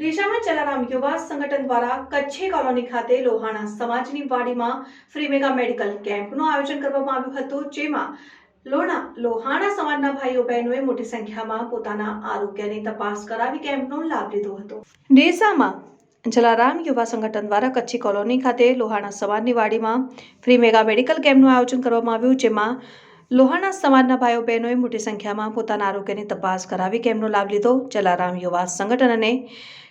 ડીસામાં ચલારામ યુવા સંગઠન દ્વારા કચ્છી કોલોની ખાતે લોહાણા સમાજની વાડીમાં ફ્રી મેગા મેડિકલ કેમ્પનું આયોજન કરવામાં આવ્યું હતું, જેમાં લોણા, લોહાણા સમાજના ભાઈઓ બહેનોએ મોટી સંખ્યામાં પોતાના આરોગ્યની તપાસ કરાવી કેમ્પનો લાભ લીધો હતો. ડીસામાં જલારામ યુવા સંગઠન દ્વારા કચ્છી કોલોની ખાતે લોહાણા સમાજની વાડીમાં ફ્રી મેગા મેડિકલ કેમ્પનું આયોજન કરવામાં આવ્યું, જેમાં લોહાણા સમાજના ભાઈઓ બહેનોએ મોટી સંખ્યામાં પોતાના આરોગ્યની તપાસ કરાવી કેમ્પનો લાભ લીધો. જલારામ યુવા સંગઠન અને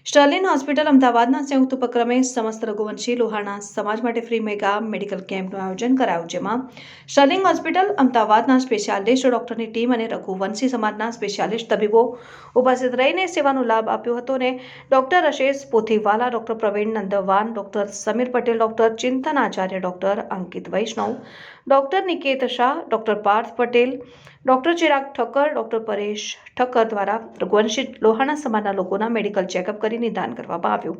સ્ટર્લિન હોસ્પિટલ અમદાવાદના સંયુક્ત ઉપક્રમે સમસ્ત રઘુવંશી લોહાણા સમાજ માટે ફ્રી મેગા મેડિકલ કેમ્પનું આયોજન કરાયું, જેમાં સ્ટર્લિંગ હોસ્પિટલ અમદાવાદના સ્પેશિયાલિસ્ટ ડોક્ટરની ટીમ અને રઘુવંશી સમાજના સ્પેશિયાલિસ્ટ તબીબો ઉપસ્થિત રહીને સેવાનો લાભ આપ્યો હતો અને doctor Rashesh Pothiwala doctor Pravin Nandwan doctor Sameer Patel doctor Chintan Acharya doctor Ankit Vaishnav doctor Niket Shah doctor Parth Patel doctor Chirag Thakkar, doctor Paresh Thakkar દ્વારા રઘુવંશી લોહાણા સમાજના લોકોના મેડિકલ ચેકઅપ કરી નિદાન કરવામાં આવ્યું.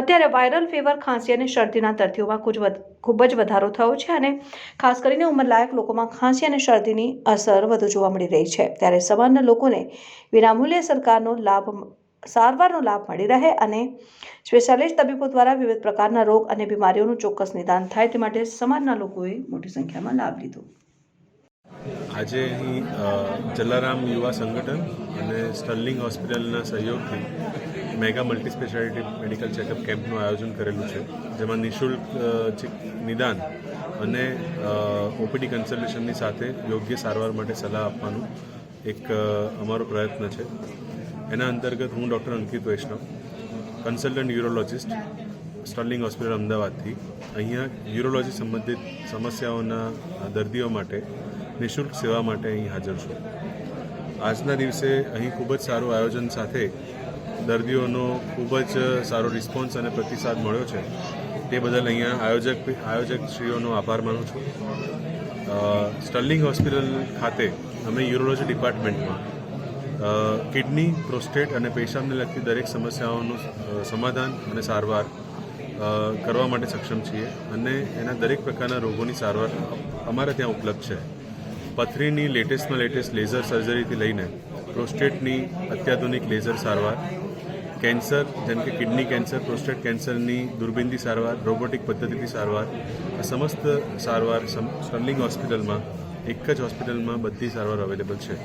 અત્યારે વાયરલ ફીવર, ખાંસી અને શરદીના દર્દીઓમાં ખૂબ જ વધારો થયો છે અને ખાસ કરીને ઉંમરલાયક લોકોમાં ખાંસી અને શરદીની અસર વધુ જોવા મળી રહી છે. ત્યારે સમાજના લોકોને વિનામૂલ્યે સરકારનો લાભ સારવારનો લાભ મળી રહે અને સ્પેશિયાલિસ્ટ તબીબો દ્વારા વિવિધ પ્રકારના રોગ અને બીમારીઓનું ચોક્કસ નિદાન થાય તે માટે સમાજના લોકોએ મોટી સંખ્યામાં લાભ લીધો. આજે અહીં જલારામ યુવા સંગઠન અને સ્ટર્લિંગ હોસ્પિટલના સહયોગથી mega multi speciality medical checkup કેમ્પનું આયોજન કરેલું છે, જેમાં નિઃશુલ્ક નિદાન અને ઓપીડી કન્સલ્ટેશનની સાથે યોગ્ય સારવાર માટે સલાહ આપવાનું એક અમારો પ્રયત્ન છે. એના અંતર્ગત હું doctor Ankit Vaishnav, consultant urologist, Sterling hospital અમદાવાદથી. અહીંયા યુરોલોજી સંબંધિત સમસ્યાઓના દર્દીઓ માટે નિઃશુલ્ક સેવા માટે અહીં હાજર છું. આજના દિવસે અહીં ખૂબ જ સારું આયોજન સાથે દર્દીઓનો ખૂબ જ સારો રિસ્પોન્સ અને પ્રતિસાદ મળ્યો છે. તે બદલ અહીંયા આયોજક આયોજકશ્રીઓનો આભાર માનું છું. સ્ટર્લિંગ હોસ્પિટલ ખાતે અમે યુરોલોજી ડિપાર્ટમેન્ટમાં કિડની, પ્રોસ્ટેટ અને પેશાબને લગતી દરેક સમસ્યાઓનું સમાધાન અને સારવાર કરવા માટે સક્ષમ છીએ અને એના દરેક પ્રકારના રોગોની સારવાર અમારે ત્યાં ઉપલબ્ધ છે. પથરીની લેટેસ્ટમાં લેટેસ્ટ લેઝર સર્જરીથી લઈને પ્રોસ્ટેટની અત્યાધુનિક લેઝર સારવાર, કેન્સર, જેમ કે કિડની કેન્સર, પ્રોસ્ટેટ કેન્સરની દુર્બિંદી સારવાર, રોબોટિક પદ્ધતિથી સારવાર, આ સમસ્ત સારવાર સ્ટર્લિંગ હોસ્પિટલમાં, એક જ હોસ્પિટલમાં બધી સારવાર અવેલેબલ છે.